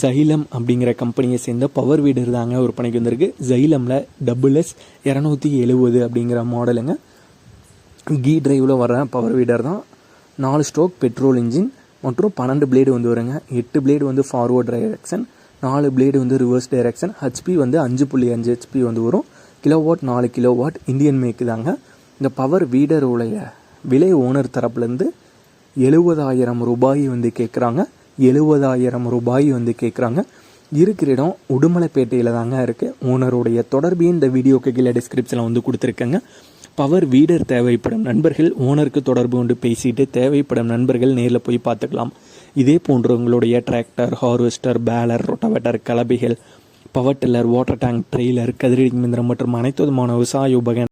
Xylem அப்படிங்கிற கம்பெனியை சேர்ந்த பவர் வீடர் தாங்க விற்பனைக்கு வந்திருக்கு. ஜைலமில் டபுள் எஸ் இரநூத்தி எழுபது அப்படிங்கிற மாடலுங்க கீ டிரைவில் வர பவர் வீடர் தான். நாலு ஸ்ட்ரோக் பெட்ரோல் இன்ஜின் மற்றும் பன்னெண்டு பிளேடு வந்து வருங்க. எட்டு பிளேடு வந்து ஃபார்வர்ட் டைரக்ஷன் நாலு பிளேடு வந்து ரிவர்ஸ் டைரக்ஷன் ஹெச்பி வந்து அஞ்சு புள்ளி அஞ்சு ஹெச்பி வந்து வரும். கிலோவாட் நாலு கிலோவாட் இந்தியன் மேக்கு தாங்க. இந்த பவர் வீடருடைய விலை ஓனர் தரப்புலேருந்து எழுபதாயிரம் ரூபாய் வந்து கேட்குறாங்க எழுபதாயிரம் ரூபாய் வந்து கேட்குறாங்க இருக்கிற இடம் உடுமலைப்பேட்டையில் தாங்க இருக்குது ஓனருடைய தொடர்பு இந்த வீடியோக்கு கீழே டிஸ்கிரிப்ஷனில் வந்து கொடுத்துருக்கேங்க. பவர் வீடர் தேவைப்படும் நண்பர்கள் ஓனருக்கு தொடர்பு கொண்டு பேசிட்டு தேவைப்படும் நண்பர்கள் நேரில் போய் பார்த்துக்கலாம். இதே போன்றவங்களுடைய tractor harvester baler rotavator கலபிகள் power tiller water tank trailer கதிரடி மிந்திரம் மற்றும் அனைத்து விதமான விவசாய உபகரண